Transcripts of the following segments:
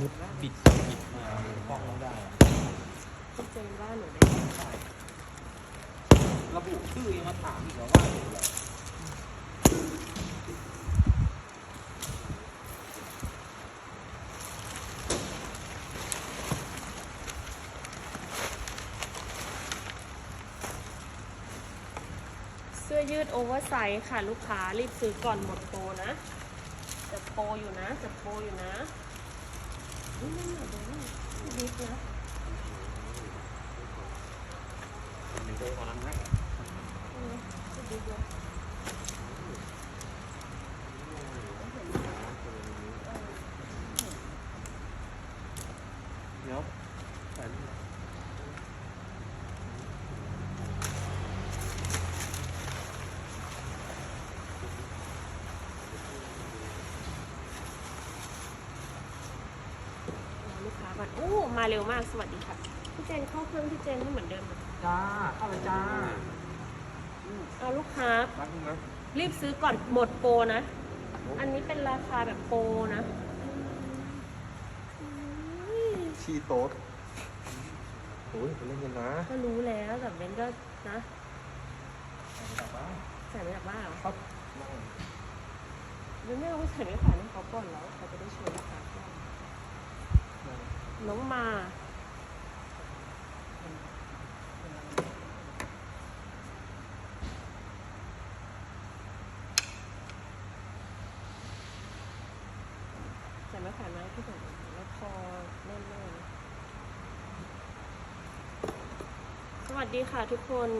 มุดปิดปิดมาป้องไม่ได้อะเจนว่าหนูได้ใช่ระบุชื่อยังมาถามอีกเหรอว่าอยู่อะไรเสื้อยืดโอเวอร์ไซส์ค่ะ ลูกค้ารีบซื้อก่อนหมดโปรนะ จะโปรอยู่นะ จะโปรอยู่นะ นี่นั่นหน่อยเดี๋ยวไงตัวนนั้นให้ เออจะดีเดียว เดี๋ยวใส่นี่ รอลูกค้าก่อนโอ้ มาเร็วมาก สวัสดีค่ะ พี่เจนเข้าเครื่องพี่เจนให้เหมือนเดิมนะจ้าเข้าเลยจ้าเอาลูกค้า รักนึงนะ รีบซื้อก่อนหมดโปรนะ อันนี้เป็นราคาแบบโปรนะอุ้ยชีโต๊ดโอ้ยไปเล่นกันนะก็รู้แล้วแต่เบนก็นะกลับบ้านใส่ไม่จากบ้านเหรอครับนั่งเบนไม่เอาไปใส่ไม่ขายให้เขาก่อนแล้วเขาจะได้ช่วยราคาได้ น้องมา ใส่ม่ขายไหมพี่ผมแล้วคอแน่นๆนะสวัสดีค่ะทุกคน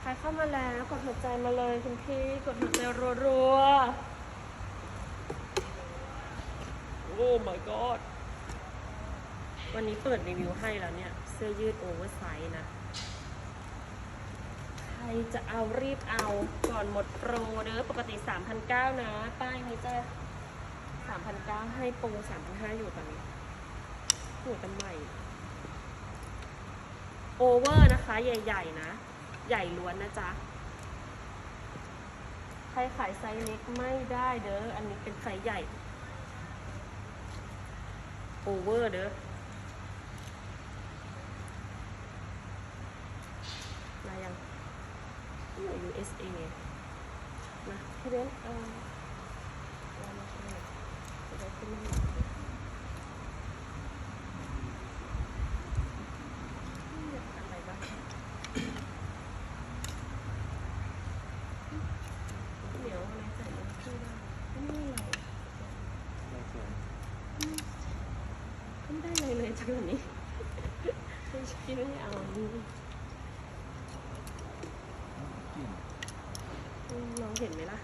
ใครเข้ามาแล้วกดหัวใจมาเลยคุณพี่ กดหัวใจรัวๆ โอ้ my god วันนี้เปิดรีวิวให้แล้วเนี่ย เสื้อยืดโอเวอร์ไซส์นะ ใครจะเอารีบเอาก่อนหมดโปรเด้อปกติ 3,900 นะ ป้ายนี้จะ3,900 ให้โปร3,500 อยู่ตอนนี้หัวกันใหม่โอเวอร์นะคะ ใหญ่ ๆ นะ ใหญ่ล้วนนะจ๊ะ ใครขายไซส์เล็กไม่ได้เด้อ อันนี้เป็นไซส์ใหญ่ โอเวอร์เด้อ มายังนี่ USA นะพี่เบนซ์เอาเอามาช่วยจะได้ขึ้นมาหน่อยนี่อะไรบ้างเหนียวอะไรใส่ลงชื่อได้นี่อะไร นั่งสวย ไม่ได้เลยเลยจังหวะนี้ ไม่ใช่ไม่เอานี่ กลิ่น อืมลอง เห็นไหมล่ะ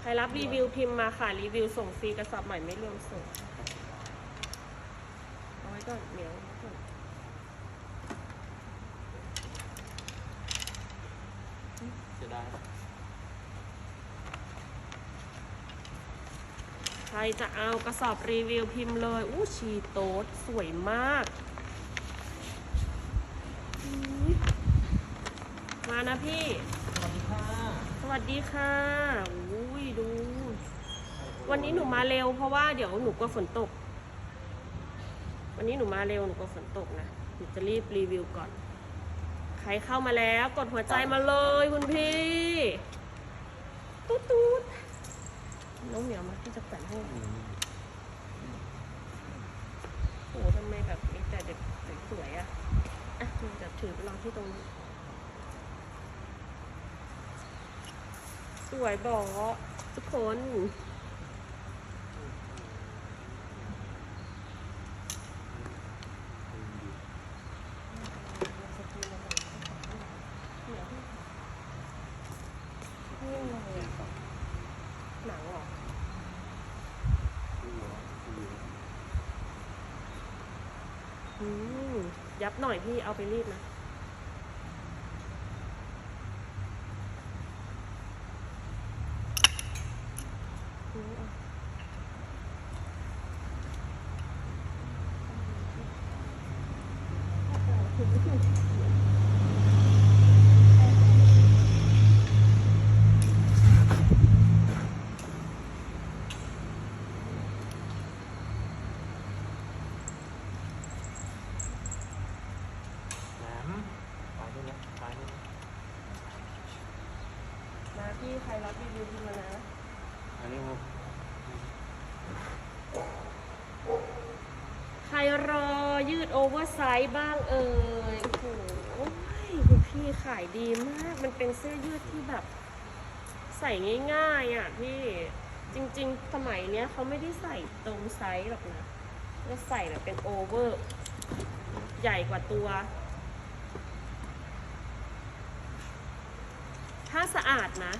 ใครรับรีวิวพิมพ์มาค่ะ รีวิวส่งฟรีกระสอบใหม่ไม่รวมส่ง เอาไว้ก่อนเหนียวไว้ก่อนเสียดายใครจะเอากระสอบรีวิวพิมพ์เลย อู้ชีโต๊ดสวยมากอุ๊ย มานะพี่ สวัสดีค่ะสวัสดีค่ะอุ้ยดู วันนี้หนูมาเร็วเพราะว่าเดี๋ยวหนูกลัวฝนตก วันนี้หนูมาเร็วหนูกลัวฝนตกนะ หนูจะรีบรีวิวก่อน ใครเข้ามาแล้วกดหัวใจมาเลยคุณพี่ ตุ๊ดตุ๊ดน้องเหมียวมาที่จะแขวนให้อืมโอ้โหทำไมแบบมีแต่เด็กสวยๆอะอะหนูจะถือไปลองที่ตรงนี้ วยบอกทุกคนหนังหรอยับหน่อยพี่เอาไปรีดนะ อืมเอา รอยืดโอเวอร์ไซส์บ้างเอ่ยโอ้โหพี่ขายดีมาก มันเป็นเสื้อยืดที่แบบ ใส่ง่ายๆอะพี่จริงๆ สมัยเนี้ยเขาไม่ได้ใส่ตรงไซส์หรอกนะก็ใส่แบบเป็นโอเวอร์ ใหญ่กว่าตัว ถ้าสะอาดนะ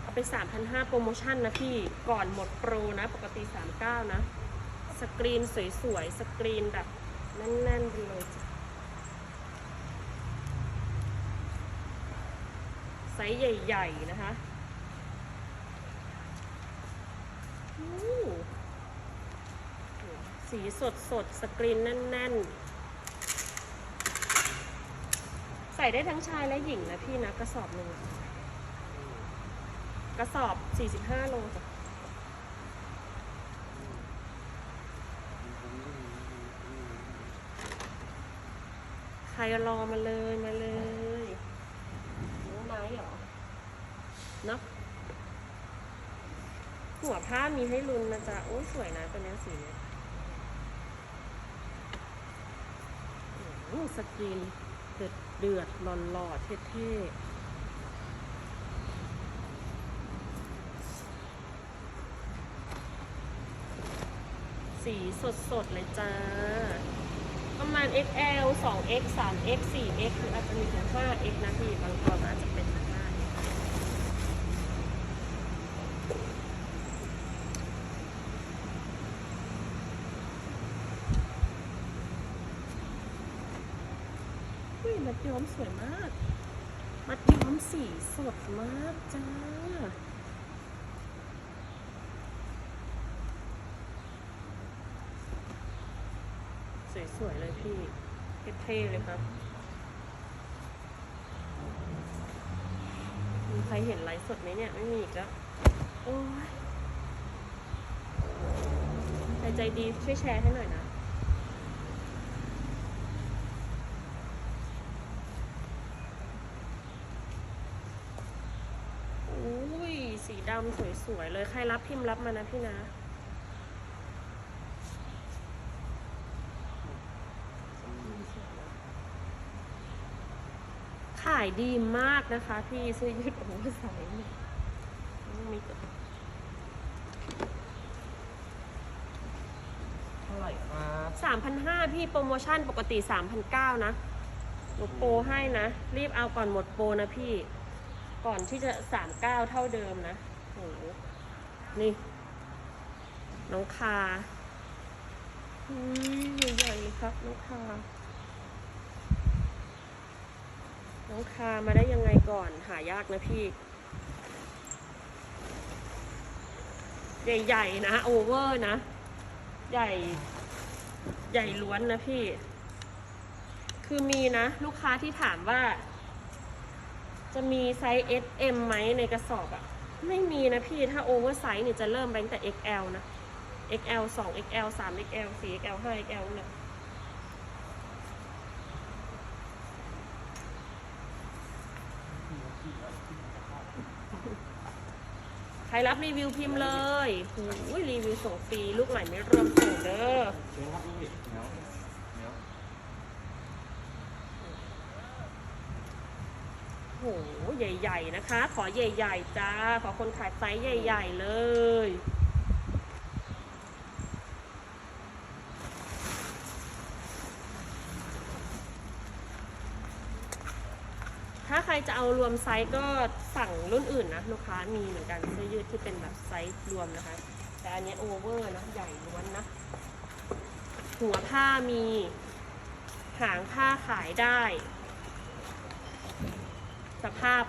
เอาไป 3,500 โปรโมชั่นนะพี่ ก่อนหมดโปรนะ ปกติ 39 นะ สกรีนสวยๆ สกรีนแบบแน่นๆไปเลยจ้ะไซส์ใหญ่ ๆ นะคะสีสดสดๆสกรีนแน่น ๆ ใส่ได้ทั้งชายและหญิงนะพี่นะ กระสอบหนึ่งกระสอบ 45 โลจ้ะ ใค รรอมาเลยมาเลยรู้ไหมเหรอเนาะหัวผ้ามีให้ลุนนะจ๊ะโอ้สวยนะตัวนี้สีเนี้ยโอ้สกรีนเดือดเดือดหล่อหล่อๆเท่สีสดสดๆเลยจ้า ประมาณ XL 2X 3X 4X หรืออาจจะมีถึง 5X นะพี่บางตัวอาจจะเป็นถึง 5X อุ้ยมัดย้อมสวยมาก มัดย้อมสีสดมากจ้า สวยๆเลยพี่ เท่เลยครับ มีใครเห็นไลฟ์สดไหมเนี่ย ไม่มีอีกแล้วโอ้ยใครใจดีช่วยแชร์ให้หน่อยนะอุ้ย สีดำสวยๆเลย ใครรับพิมพ์รับมานะพี่นะ ขายดีมากนะคะพี่เสื้อยืดโอเวอร์ไซส์เนี่ยมีเท่าไหร่ครับสามพันห้าพี่โปรโมชั่นปกติสามพันเก้านะหนูโปรให้นะ รีบเอาก่อนหมดโปรนะพี่ ก่อนที่จะสามเก้าเท่าเดิมนะโหนี่ น้องคาอุ้ยใหญ่ๆเลยครับ น้องคา น้องคามาได้ยังไงก่อน หายากนะพี่ ใหญ่ๆนะ โอเวอร์นะ ใหญ่ ใหญ่ล้วนนะพี่ คือมีนะ ลูกค้าที่ถามว่า จะมีไซส์ S M ไหมในกระสอบอะไม่มีนะพี่ ถ้าโอเวอร์ไซส์เนี่ยจะเริ่มไปตั้งแต่ XL นะ XL 2 XL 3 XL 4 XL 5 XL เนี่ย ใครรับรีวิวพิมพ์เลยหูยรีวิวส่งฟรีลูกใหม่ไม่รวมส่งเด้อเชิญครับพี่เดี๋ยวเดี๋ยวโหใหญ่ ๆ นะคะ ขอใหญ่ ๆ จ้า ขอคนขายไซส์ใหญ่ ๆ เลย ถ้าใครจะเอารวมไซส์ก็สั่งรุ่นอื่นนะลูกค้ามีเหมือนกันเสื้อยืดที่เป็นแบบไซส์รวมนะคะ แต่อันนี้โอเวอร์นะใหญ่ล้วนนะ หัวผ้ามี หางผ้าขายได้ สภาพ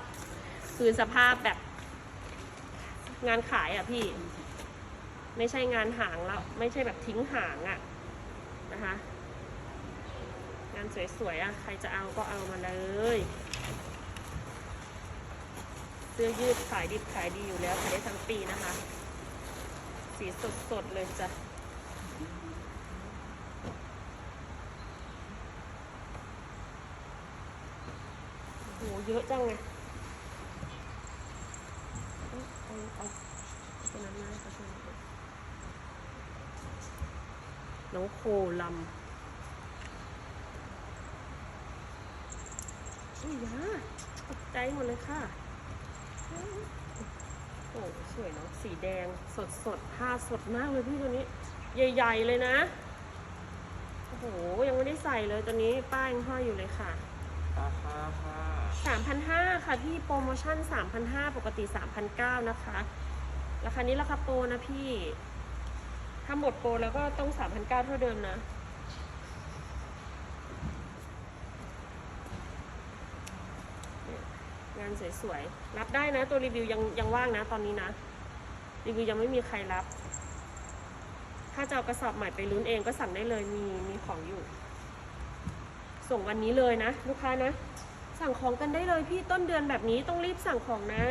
คือสภาพแบบงานขายอะพี่ ไม่ใช่งานหางแล้ว ไม่ใช่แบบทิ้งหางอะนะคะ งานสวยๆอะ ใครจะเอาก็เอามาเลย สื้อยืดขายดิบขายดีอยู่แล้วขายได้ทั้งปีนะคะ สีสดๆเลยจ้ะโหเยอะจังไงเอาเอาเอาเอาตัวนั้นมาให้เขาช่วยหน่อยน้น้องโคลำอุ้ยยาตกใจหมดเลยค่ะ โอ้สวยเนาะสีแดงสดสดๆผ้าสดมากเลยพี่ตัวนี้ ใหญ่ๆเลยนะ โอ้โห ยังไม่ได้ใส่เลยตัวนี้ป้ายยังห้อยอยู่เลยค่ะราคาค่ะ3,500ค่ะพี่โปรโมชั่น3,500ปกติ3,900นะคะ ราคานี้ราคาโปรนะพี่ถ้าหมดโปรแล้วก็ต้อง3,900เท่าเดิมนะ งานสวยๆ รับได้นะ ตัวรีวิวยังยังว่างนะตอนนี้นะ รีวิวยังไม่มีใครรับ ถ้าจะเอากระสอบใหม่ไปลุ้นเองก็สั่งได้เลยมีมีของอยู่ ส่งวันนี้เลยนะลูกค้านะ สั่งของกันได้เลยพี่ต้นเดือนแบบนี้ต้องรีบสั่งของนะ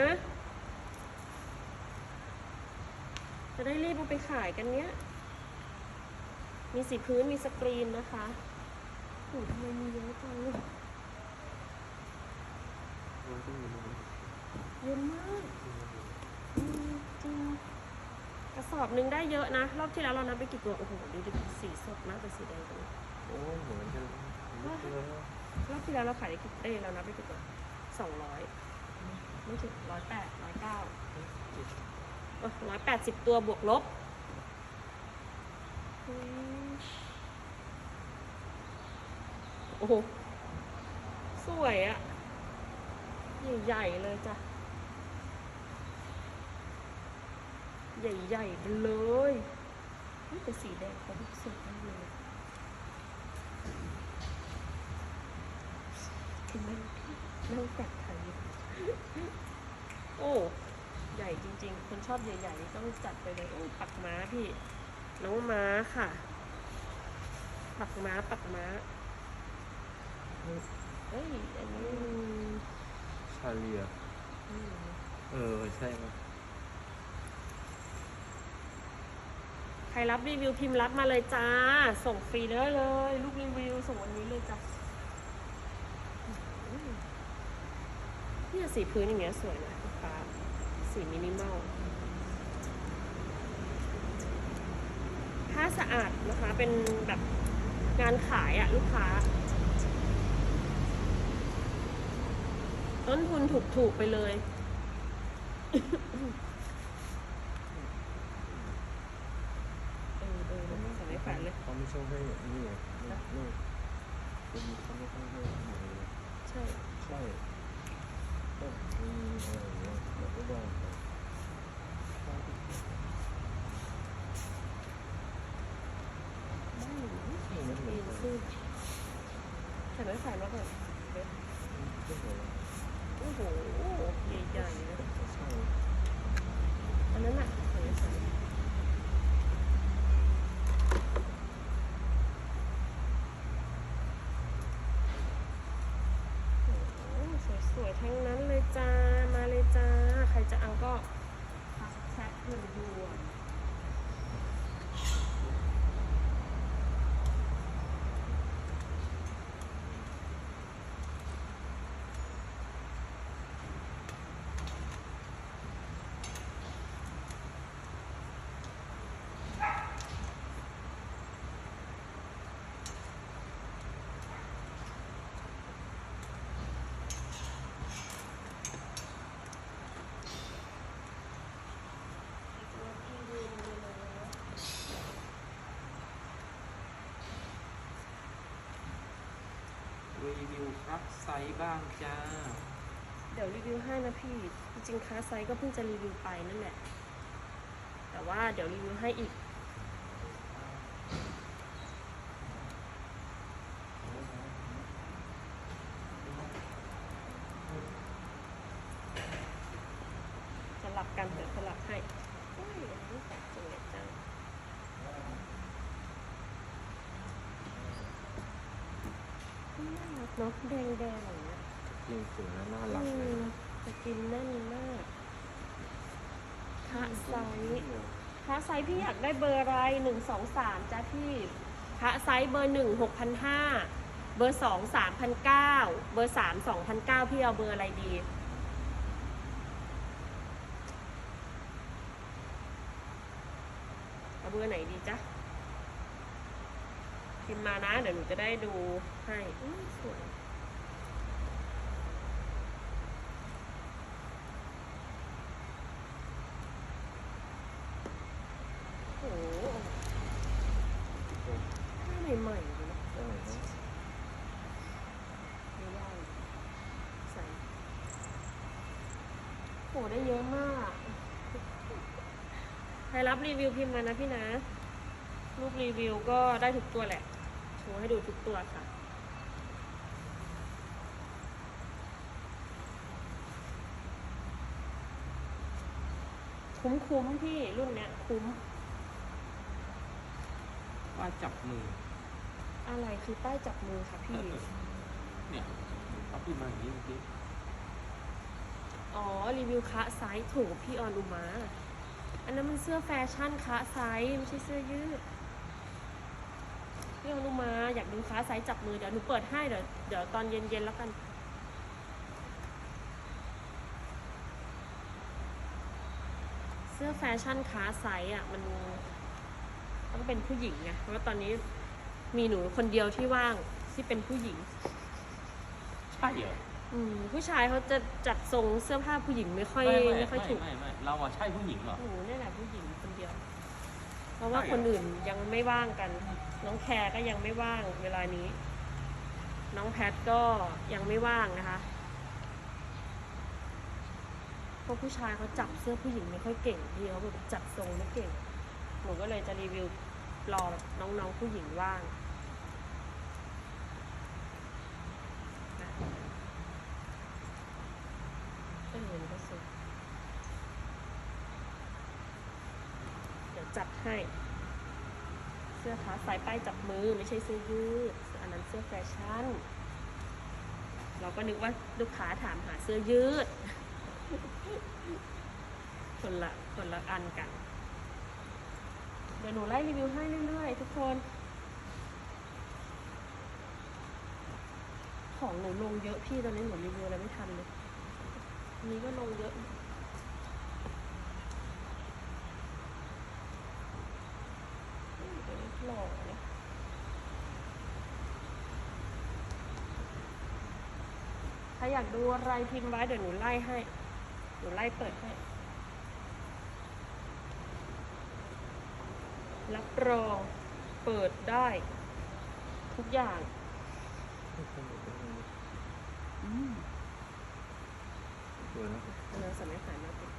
จะได้รีบเอาไปขายกันเนี้ย มีสีพื้นมีสกรีนนะคะโอ้ทำไมมีเยอะจัง เยอะมากอืมจริงกระสอบหนึ่งได้เยอะนะ รอบที่แล้วเรานับไปกี่ตัว โอ้โหดูดิสีสดมากเป็นสีแดงตรงนี้โอ้เหมือนจะไม่เจอรอบที่แล้วเราขายได้กี่เอ้ยเรานับไปกี่ตัวสองร้อยไม่ถึงร้อยแปดร้อยเก้าร้อยแปดสิบตัวบวกลบอืมโอ้โห สวยอะ ใหญ่ๆเลยจ้ะ ใหญ่ๆไปเลยเฮ้ยแต่สีแดงเขาสวยมากเลยถึงมันนั่งกัดไทยโอ้ ใหญ่จริงๆ คนชอบใหญ่ๆ ต้องจัดไปเลยโอ้ปักม้าพี่ น้องม้าค่ะ ปักม้าปักม้าเอ้ย อันนี้าเลียอืมเออ ใช่ไหมใครรับรีวิวพิมพ์รับมาเลยจ้า ส่งฟรีได้เลย ลูกรีวิวส่งวันนี้เลยจ้ะอืมเนี่ยสีพื้นอย่างเงี้ยสวยนะลูกค้าสีมินิมอลผ้าสะอาดนะคะ เป็นแบบงานขายอะลูกค้า ต้นทุนถูกๆไปเลย เออเออเออใส่ไม่แขวนเลย เขาไม่ชอบให้นี่ไงนี่เป็นเขาไม่ชอบให้หมดเลยใช่ ใช่ก็มีอะไรอย่างเงี้ยเราก็ว่าไปได้อยู่นะปีนซึ่งใส่ไม่แขวนมาก่อน ไม่เหมือน โอ้โห ใหญ่ๆนะ ใช่ อันนั้นอะใส่ไม่แขวนโอ้โหสวยๆ ทั้งนั้นเลยจ้า มาเลยจ้า ใครจะเอาก็ทักแชทหนึ่งดวง รี วิวครับไซส์บ้างจ้า เดี๋ยวรีวิวให้นะพี่ จริงๆค้าไซส์ก็เพิ่งจะรีวิวไปนั่นแหละ แต่ว่าเดี๋ยวรีวิวให้อีก สลับกันเดี๋ยวสลับให้โอ้ยอันนี้สวยจังน่ารัก เนาะแดงๆอย่างเงี้ยจริงสวยและน่ารักอืเลยมจะกินแน่นมากพระไซส์พระไซส์พี่อยากได้เบอร์อะไรหนึ่งสองสามจ้าพี่พระไซส์เบอร์หนึ่งหกพันห้าเบอร์สองสามพันเก้าเบอร์สามสองพันเก้าพี่เอาเบอร์อะไรดี เอาเบอร์ไหนดีจ๊ะ พิมพ์มานะ เดี๋ยวหนูจะได้ดูให้อุ๊ยสวยโอ้โหผ้าใหม่ๆเลยนะไม่ได้ใส่โหได้เยอะมาก ใครรับรีวิวพิมพ์มานะพี่นะรูปรีวิวก็ได้ทุกตัวแหละโช ว์ให้ดูทุกตัวค่ะ คุ้มๆพี่รุ่นเนี้ยคุ้ม ว่าจับมือ อะไรคือป้ายจับมือค่ะพี่ เนี่ยเขาพิมพ์มาอย่างนี้เมื่อกี้อ๋อ รีวิวคะไซส์ถูกพี่ออนอุมา อันนั้นมันเสื้อแฟชั่นคะไซส์ไม่ใช่เสื้อยืด พี่ออนอุมาอยากดูคะไซส์จับมือเดี๋ยวหนูเปิดให้เดี๋ยวเดี๋ยวตอนเย็นๆแล้วกันเสื้อแฟชั่นค้าไซส์อะมันต้องเป็นผู้หญิงไงเพราะว่าตอนนี้มีหนูคนเดียวที่ว่างที่เป็นผู้หญิง ใช่เหรออืมผู้ชายเขาจะจัดทรงเสื้อผ้าผู้หญิงไม่ค่อยไม่ไม่ไม่ค่อยถูกไม่ไม่เราอะใช่ผู้หญิงเหรอ หนูเนี่ยแหละผู้หญิงคนเดียว เพราะว่าคนอื่นยังไม่ว่างกัน น้องแคร์ก็ยังไม่ว่างเวลานี้ น้องแพทก็ยังไม่ว่างนะคะเพราะผู้ชายเขาจับเสื้อผู้หญิงไม่ค่อยเก่งพี่เขาแบบจับทรงไม่เก่งหนูก็เลยจะรีวิวรอน้องๆผู้หญิงว่างนะเออมันก็สวยเดี๋ยว จัดให้ เสื้อขาสายป้ายจับมือไม่ใช่เสื้อยืดอันนั้นเสื้อแฟชั่น เราก็นึกว่าลูกค้าถามหาเสื้อยืด คนละคนละอันกัน เดี๋ยวหนูไล่รีวิวให้เรื่อยๆทุกคน ของหนูลงเยอะพี่ตอนนี้หนูรีวิวอะไรไม่ทันเลยนนี้ก็ลงเยอะ หล่อนะถ้าอยากดูอะไรพิมพ์ไว้เดี๋ยวหนูไล่ให้ หนูไล่เปิดให้ รับรองเปิดได้ ทุกอย่างอืมสวยนะอันนั้นสมัยขายมากเลย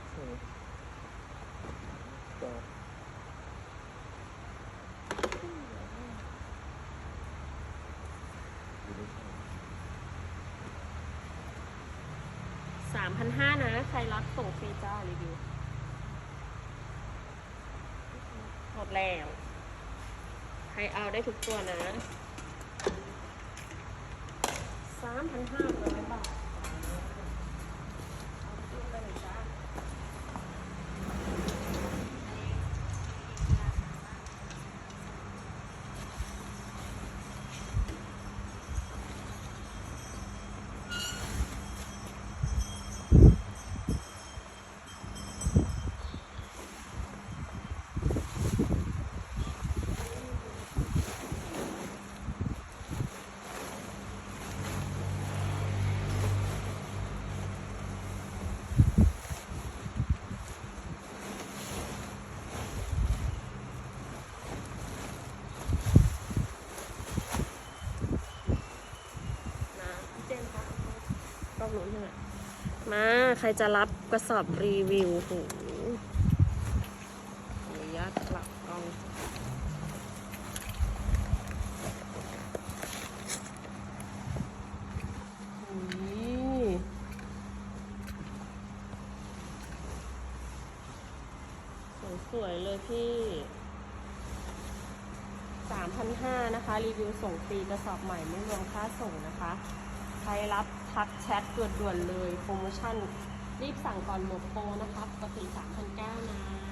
ามพันห้านะ ใครรับส่งฟรีจ้ารีวิวหมดแล้ว ใครเอาได้ทุกตัวนะสามพั3,500 อบนู้นใช่ไหมมาใครจะรับกระสอบรีวิวโหขอนุญาตกลับกล้องสวยๆเลยพี่3,500นะคะ รีวิวส่งฟรีกระสอบใหม่ไม่รวมค่าส่งนะคะ ใครรับ ทักแชทด่วนๆเลย โปรโมชั่น รีบสั่งก่อนหมดโปรนะคะปกติ3,900นะ